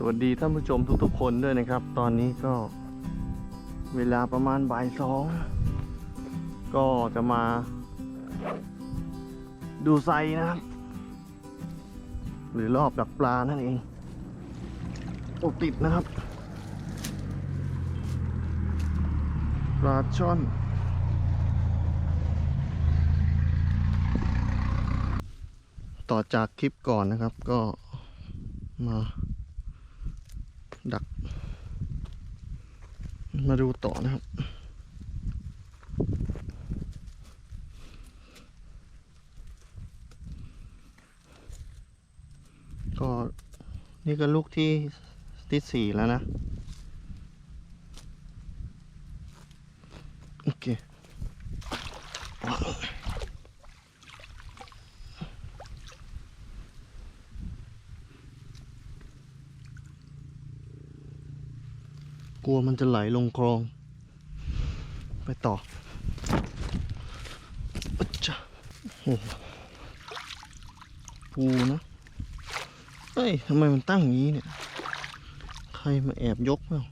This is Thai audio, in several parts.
สวัสดีท่านผู้ชมทุกๆคนด้วยนะครับ ตอนนี้ก็เวลาประมาณบ่ายสองก็จะมา ดูไซนะครับ หรือรอบดักปลานั่นเองอ้ติดนะครับ ปลาช่อนต่อจากคลิปก่อนนะครับก็มา ดัก มาดูต่อนะครับ ก็นี่ก็ลูกที่ที่สี่แล้วนะ โอเค กลัวมันจะไหลลงคลอง ไปต่ออึ๊ดจ้ะโอ้โหปูนะเฮ้ยทำไมมันตั้งอย่างนี้เนี่ย ใครมาแอบยกเปล่า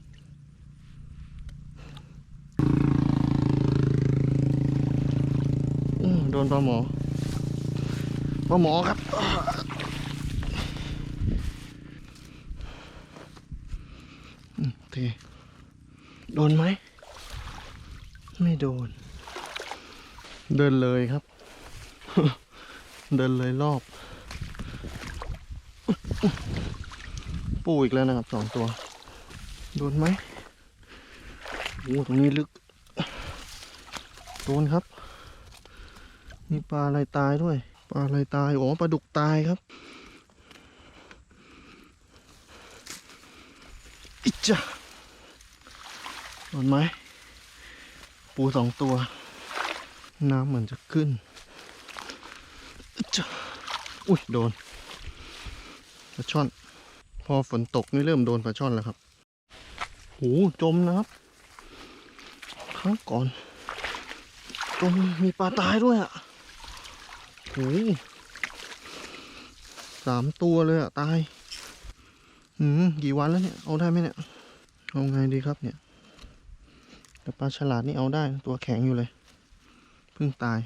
โดนปลาหมอปลาหมอครับโอเค โดนไหม ไม่โดน เดินเลยครับ เดินเลยรอบ ปูอีกแล้วนะครับสองตัว โดนไหมโอ้ตรงนี้ลึก โดนครับ มีปลาอะไรตายด้วย ปลาอะไรตายอ๋อปลาดุกตายครับอิจ้ะ โดนไหม ปูสองตัว น้ำเหมือนจะขึ้นอุ้ยโดนปลาช่อน พอฝนตกนี่เริ่มโดนปลาช่อนแล้วครับโหจมนะครับ ครั้งก่อน จมมีปลาตายด้วยอะโหสามตัวเลยอะ ตาย อืม กี่วันแล้วเนี่ย เอาได้ไหมเนี่ย เอาไงดีครับเนี่ย แต่ปลาฉลาดนี่เอาได้ตัวแข็งอยู่เลย เพิ่งตาย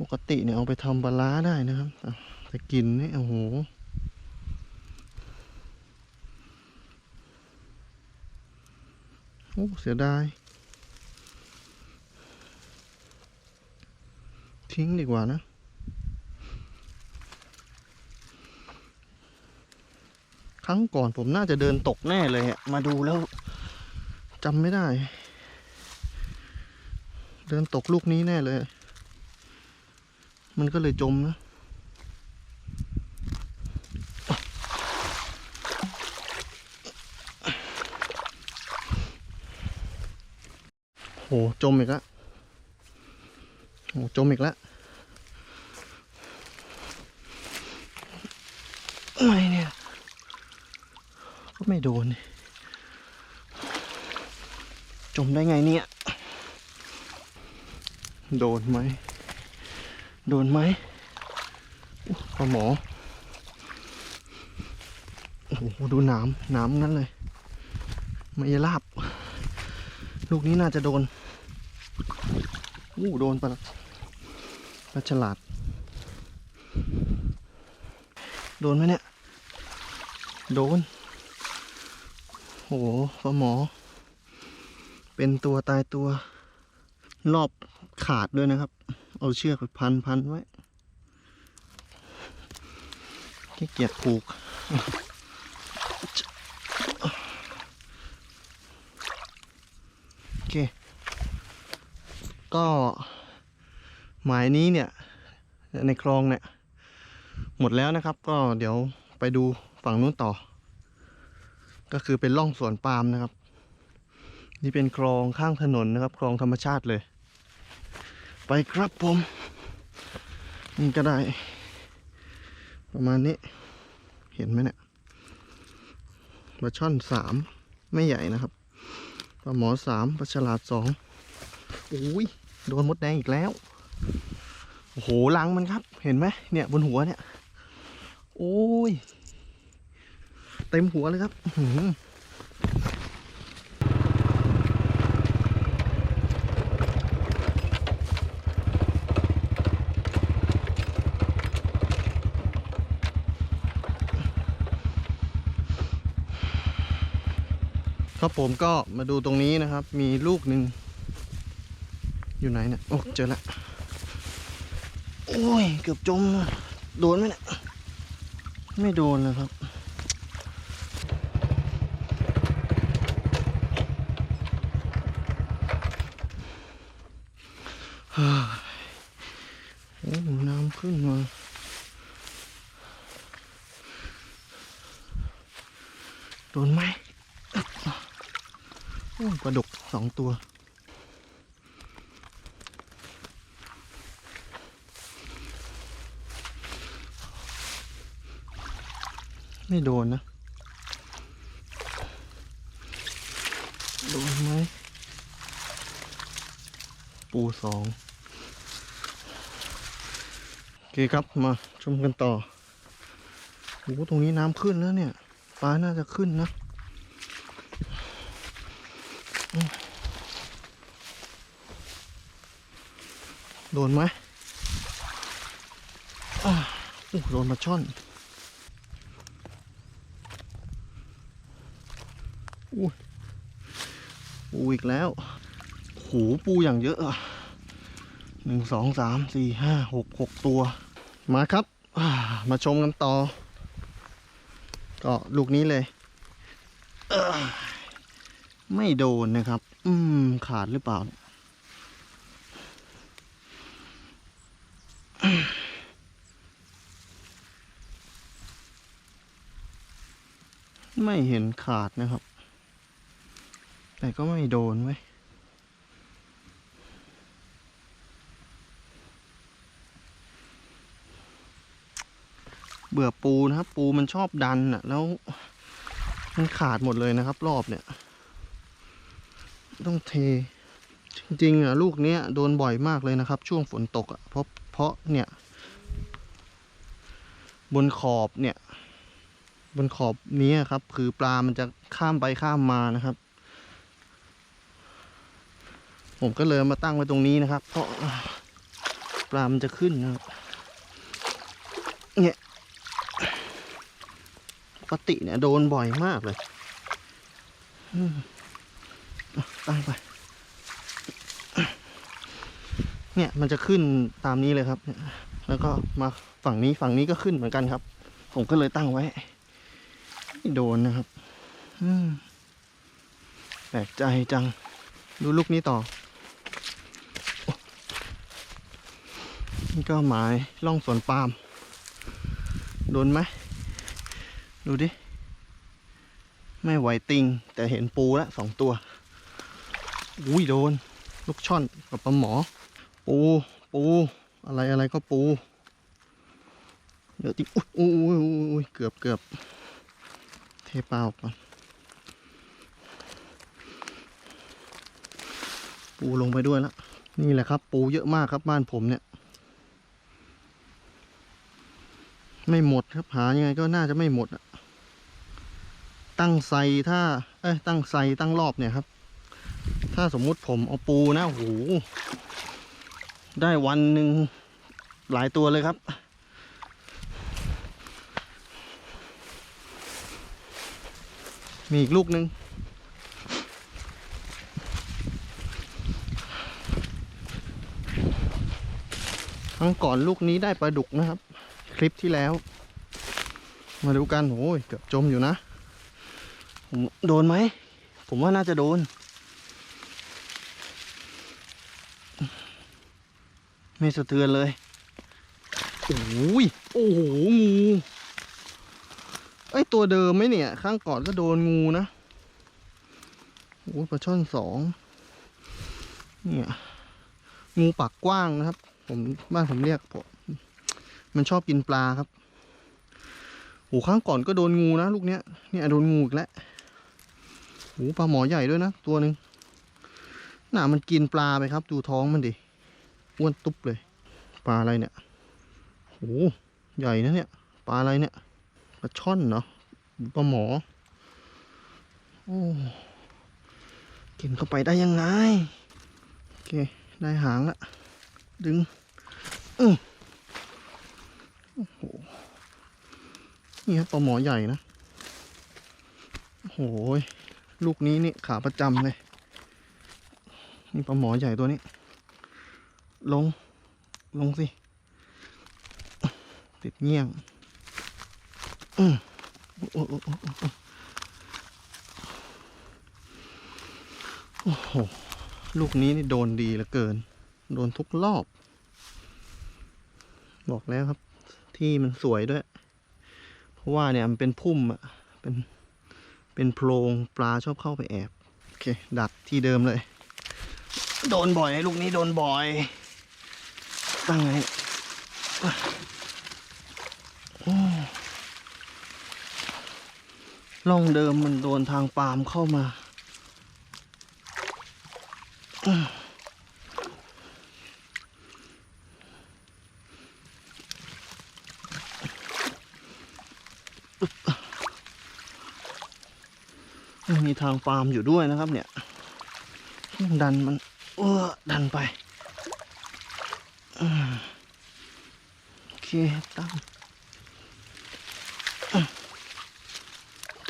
ปกติเนี่ยเอาไปทำปลาร้าได้นะครับ แต่กินนี่โอ้โหโอ้เสียดาย ทิ้งดีกว่านะ รั้งก่อนผมน่าจะเดินตกแน่เลยอะมาดูแล้วจำไม่ได้ เดินตกลูกนี้แน่เลย มันก็เลยจมนะโหจมอีกแล้วโหจมอีกแล้วไม่เนี่ย ก็ไม่โดน จมได้ไงเนี่ย โดนไหม โดนไหมปลาหมอ โอ้โห ดูน้ำน้ำนั้นเลย ไม่ลาบ ลูกนี้น่าจะโดนอู้โดนปลาปลาฉลาด โดนไหมเนี่ย โดน โอ้โหปลาหมอ เป็นตัวตายตัว รอบขาดด้วยนะครับ เอาเชือกไปพันพันไว้ขี้เกียจผูก โอเค ก็หมายนี้เนี่ย ในคลองเนี่ย หมดแล้วนะครับ ก็เดี๋ยวไปดูฝั่งนู้นต่อ ก็คือเป็นร่องสวนปาล์มนะครับ นี่เป็นคลองข้างถนนนะครับ คลองธรรมชาติเลย ไปครับผม นี่ก็ได้ ประมาณนี้ เห็นไหมเนี่ยปลาช่อนสามไม่ใหญ่นะครับปลาหมอสามปลาฉลาดสองอุ้ยโดนมดแดงอีกแล้ว โอ้โหลังมันครับ เห็นไหมเนี่ยบนหัวเนี่ย โอ้ย เต็มหัวเลยครับครับผมก็มาดูตรงนี้นะครับ มีลูกหนึ่งอยู่ไหนเนี่ยโอ้เจอแล้วโอ้ย เกือบจมโดนไหมเนี่ยไม่โดนเลยครับ เฮ้ยโอ้น้ำขึ้นมา โดนไหมโอ้ปลาดุก สองตัว ไม่โดนนะ โดนไหม ปูสองโอเคครับมาชมกันต่อโอ้โหตรงนี้น้ำขึ้นแล้วเนี่ย ปลาน่าจะขึ้นนะ โดนไหมโอ้โดนมาช่อน อุ้ยปูอีกแล้วโหปูอย่างเยอะอะหนึ่งสองสามสี่ห้าหกหกตัว มาครับ มาชมกันต่อ ก็ลูกนี้เลย ไม่โดนนะครับ อืม ขาดหรือเปล่า ไม่เห็นขาดนะครับ แต่ก็ไม่โดนไว้เบื่อปูนะครับ ปูมันชอบดันอะ แล้วมันขาดหมดเลยนะครับ รอบเนี่ย ต้องเท จริงๆอะลูกเนี้ยโดนบ่อยมากเลยนะครับ ช่วงฝนตกอะเพราะเพราะเนี่ย บนขอบเนี่ย บนขอบนี้ครับ คือปลามันจะข้ามไปข้ามมานะครับ ผมก็เลยมาตั้งไว้ตรงนี้นะครับ เพราะปลามันจะขึ้นนะครับเนี่ยปกติเนี่ยโดนบ่อยมากเลยตั้งไป เนี่ยมันจะขึ้นตามนี้เลยครับ แล้วก็มาฝั่งนี้ฝั่งนี้ก็ขึ้นเหมือนกันครับ ผมก็เลยตั้งไว้ โดนนะครับ อืมแปลกใจจัง ดูลูกนี้ต่อโอ้นี่ก็หมายล่องสวนปาล์ม โดนไหม ดูดิ ไม่ไหวติง แต่เห็นปูแล้วสองตัว อุ้ยโดน ลูกช่อนกับปลาหมอ ปู ปู อะไรอะไรก็ปู เดี๋ยวติอุ้ยอุ้ยอุ้ยอุ้ยเกือบเกือบเทปลาออกก่อน ปูลงไปด้วยแล้ว นี่แหละครับ ปูเยอะมากครับบ้านผมเนี่ย ไม่หมดครับหายังไงก็น่าจะไม่หมดอะตั้งไซถ้า เอ้ยตั้งไซตั้งรอบเนี่ยครับ ถ้าสมมุติผมเอาปูนะโอ้โหได้วันหนึ่งหลายตัวเลยครับ มีอีกลูกหนึ่งครั้งก่อนลูกนี้ได้ปลาดุกนะครับ คลิปที่แล้ว มาดูกันโอ้ยเกือบจมอยู่นะผมโดนไหม ผมว่าน่าจะโดน ไม่สะเทือนเลย โอ้ย โอ้โห งู ไอยตัวเดิมไหมเนี่ย ข้างก่อนก็โดนงูนะโอ้ปลาช่อนสองเนี่ยงูปากกว้างนะครับ ผมบ้านผมเรียกผมมันชอบกินปลาครับโอ้ข้างก่อนก็โดนงูนะลูกเนี้ยเนี่ยโดนงูอีกแล้วโอ้ปลาหมอใหญ่ด้วยนะตัวหนึ่งน่ามันกินปลาไปครับ ดูท้องมันดิอ้วนตุ๊บเลย ปลาอะไรเนี่ยโอ้ใหญ่นะเนี่ย ปลาอะไรเนี่ย ปลาช่อนเนาะปลาหมอ โอ้ กินเข้าไปได้ยังไง โอเค ได้หางละ ดึง อือโอ้โห นี่ครับปลาหมอใหญ่นะ โอ้โห ลูกนี้นี่ขาประจำเลย นี่ปลาหมอใหญ่ตัวนี้ ลง ลงสิ ติดเงี้ยง อืมโอ้โอ้โอ้โอ้โอ้โอ้โห ลูกนี้นี่โดนดีเหลือเกิน โดนทุกรอบ บอกแล้วครับ ที่มันสวยด้วย เพราะว่าเนี่ยมันเป็นพุ่มอะเป็น เป็นโพรงปลาชอบเข้าไปแอบ โอเค ดักที่เดิมเลย โดนบ่อยลูกนี้โดนบ่อย ตั้งไงโอ้ ร่องเดิมมันโดนทางปาล์มเข้ามาม,มีทางปาล์มอยู่ด้วยนะครับ เนี่ยดันมัน เออดันไปโอเคตั้ง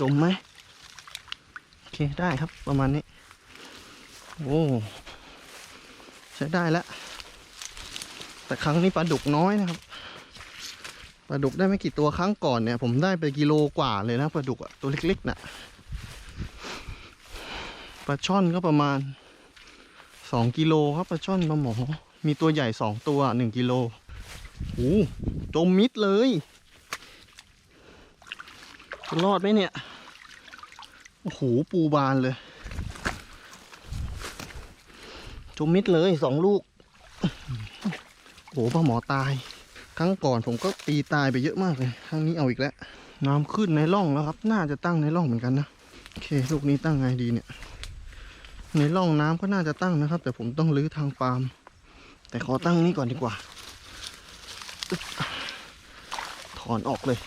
จมไหมโอเคได้ครับประมาณนี้ โอ้ใช้ได้แล้ว แต่ครั้งนี้ปลาดุกน้อยนะครับปลาดุกได้ไม่กี่ตัวครั้งก่อนเนี่ย ผมได้ไปกิโลกว่าเลยนะปลาดุกอะตัวเล็กๆน่ะปลาช่อนก็ประมาณสองกิโลครับปลาช่อนปลาหมอ มีตัวใหญ่สองตัวหนึ่งกิโลโอ้จมมิดเลย รอดไหมเนี่ย โอ้โหปูบานเลย จมมิดเลยสองลูก โอ้โหปลาหมอตาย ครั้งก่อนผมก็ตีตายไปเยอะมากเลย ครั้งนี้เอาอีกแล้ว น้ำขึ้นในร่องแล้วครับ น่าจะตั้งในร่องเหมือนกันนะ โอเค ลูกนี้ตั้งไงดีเนี่ย ในร่องน้ำก็น่าจะตั้งนะครับ แต่ผมต้องรื้อทางปาล์ม แต่ขอตั้งนี้ก่อนดีกว่า ถอนออกเลย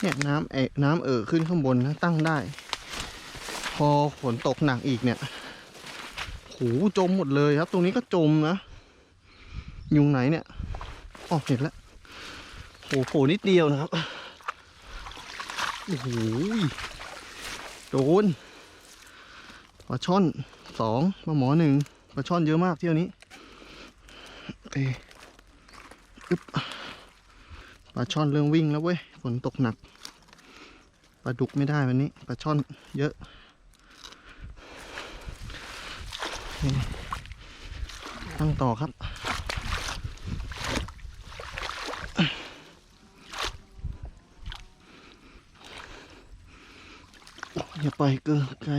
เนี่ยน้ำเอะน้ำเอ่อขึ้นข้างบนนะตั้งได้ พอฝนตกหนักอีกเนี่ยโหจมหมดเลยครับ ตรงนี้ก็จมนะ ยุงไหนเนี่ยอ๋อเห็นแล้วโหโผล่นิดเดียวนะครับโอ้โหโดนปลาช่อนสองปลาหมอหนึ่งปลาช่อนเยอะมากเที่ยวนี้โอเคอึ๊บ ลาช่อนเริ่มวิ่งแล้วเว้ย ฝนตกหนัก ปลาดุกไม่ได้วันนี้ ปลาช่อนเยอะตั้งต่อครับอย่าไปเกินไกล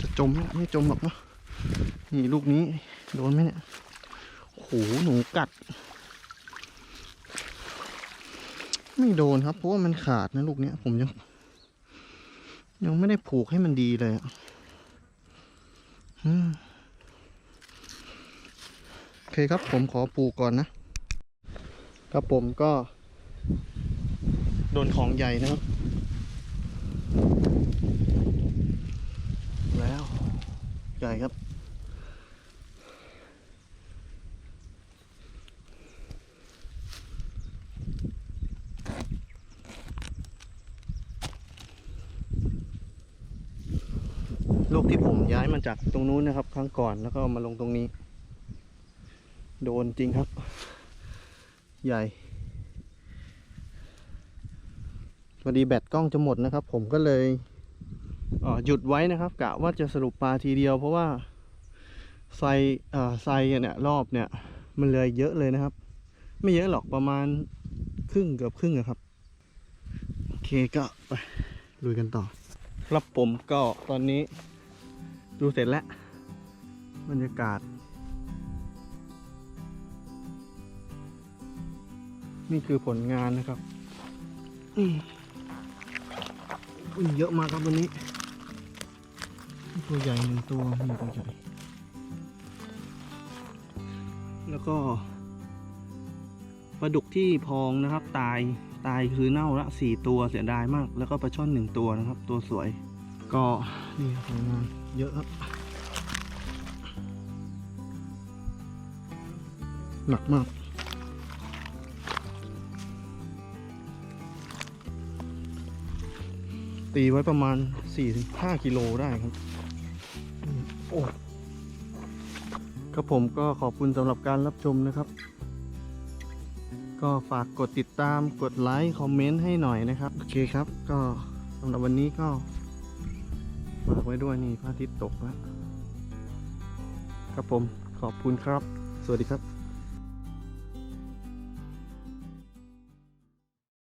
จะจมไหมไม่จมหรอกเนาะ นี่ลูกนี้ โดนไหมเนี่ยโหหนูกัด ไม่โดนครับ เพราะว่ามันขาดนะลูกเนี้ย ผมยัง ยังไม่ได้ผูกให้มันดีเลยอะโอเคครับ ผมขอปลูกก่อนนะครับผมก็ โดนของใหญ่นะครับ แล้ว ใหญ่ครับ ลูกที่ผ มาจากตรงนู้นนะครับ ครั้งก่อนแล้วก็มาลงตรงนี้ โดนจริงครับ ใหญ่พอดีแบตกล้องจะหมดนะครับ ผมก็เลยเออหยุดไว้นะครับกะว่าจะสรุปปลาทีเดียว เพราะว่าไซเอ่อไซเนี่ยรอบเนี่ย มันเลยเยอะเลยนะครับ ไม่เยอะหรอกประมาณครึ่งเกือบครึ่งอะครับโอเคก็ไปลุยกันต่อครับผมก็ตอนนี้ ดูเสร็จแล้ว บรรยากาศ นี่คือผลงานนะครับอืมเยอะมากครับวันนี้ ตัวใหญ่หนึ่งตัวนี่ตัวใหญ่ แล้วก็ปลาดุกที่พองนะครับ ตายตายคือเน่าละสี่ตัวเสียดายมาก แล้วก็ปลาช่อนหนึ่งตัวนะครับ ตัวสวย ก็นี่สวยงาม เยอะครับ หนักมาก ตีไว้ประมาณ 4-5 กิโลได้ครับ โอ้ครับผมก็ขอบคุณสำหรับการรับชมนะครับ ก็ฝากกดติดตามกดไลค์ คอมเมนต์ให้หน่อยนะครับ โอเคครับ ก็สำหรับวันนี้ก็ ฝากไว้ด้วยนี่พระอาทิตย์ตกแล้วครับผมขอบคุณครับ สวัสดีครับ